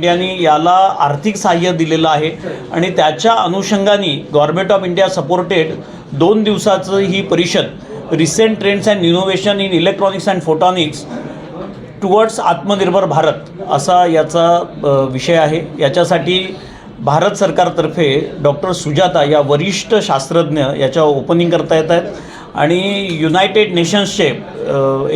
इंडियाने याला आर्थिक सहाय्य दिलेलं आहे. आणि त्याच्या अनुषंगाने गव्हर्नमेंट ऑफ इंडिया सपोर्टेड दोन दिवसाचं ही परिषद recent trends and innovation in electronics and photonics towards Atmanirbhar Bharat असा याचा विषय आहे. याच्यासाठी भारत सरकारतर्फे डॉक्टर सुजाता या वरिष्ठ शास्त्रज्ञ याच्या ओपनिंग करता येत आहेत. आणि युनायटेड नेशन्सचे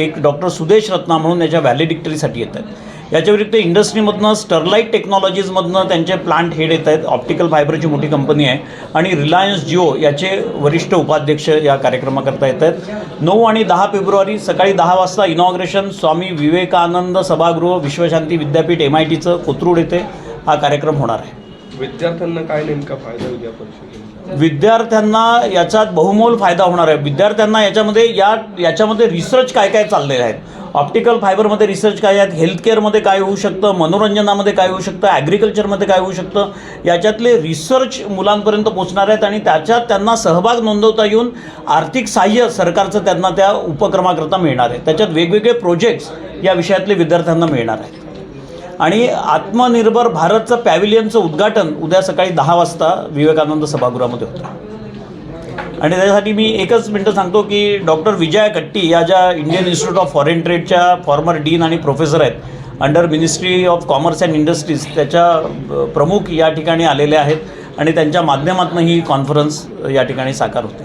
एक डॉक्टर सुदेश रत्ना म्हणून याच्या व्हॅलिडिक्टरीसाठी येत आहेत. याच्या व्यतिरिक्त इंडस्ट्रीमधनं स्टरलाईट टेक्नॉलॉजीजमधनं त्यांचे प्लांट हेड येत आहेत. ऑप्टिकल फायबरची मोठी कंपनी आहे. आणि रिलायन्स जिओ याचे वरिष्ठ उपाध्यक्ष या कार्यक्रमाकरता येत आहेत. नऊ आणि दहा फेब्रुवारी सकाळी दहा वाजता इनॉग्रेशन स्वामी विवेकानंद सभागृह विश्वशांती विद्यापीठ एम आय टीचं कोथरूड येथे हा कार्यक्रम होणार आहे. विद्यार्थ्यांना काय नेमका फायदा होईल या परिषदेचा? विद्यार्थ्यांना याच्यात बहुमोल फायदा होणार आहे. विद्यार्थ्यांना याच्यामध्ये या याच्यामध्ये रिसर्च काय काय चाललेले आहेत ऑप्टिकल फायबरमध्ये रिसर्च काय आहेत हेल्थकेअरमध्ये काय होऊ शकतं? मनोरंजनामध्ये काय होऊ शकतं? ॲग्रिकल्चरमध्ये काय होऊ शकतं? याच्यातले रिसर्च मुलांपर्यंत पोचणार आहेत आणि त्याच्यात त्यांना सहभाग नोंदवता येऊन आर्थिक सहाय्य सरकारचं त्यांना त्या उपक्रमाकरता मिळणार आहे. त्याच्यात वेगवेगळे प्रोजेक्ट्स या विषयातले विद्यार्थ्यांना मिळणार आहेत. आणि आत्मनिर्भर भारतचं पॅव्हिलियनचं उद्घाटन उद्या सकाळी दहा वाजता विवेकानंद सभागृहामध्ये होतं. आणि त्याच्यासाठी मी एकच मिनटं सांगतो की डॉक्टर विजया कट्टी या ज्या इंडियन इन्स्टिट्यूट ऑफ फॉरेन ट्रेडच्या फॉर्मर डीन आणि प्रोफेसर आहेत under ministry of commerce and industries त्याच्या प्रमुख या ठिकाणी आलेल्या आहेत आणि त्यांच्या माध्यमातून ही कॉन्फरन्स या ठिकाणी साकार होते.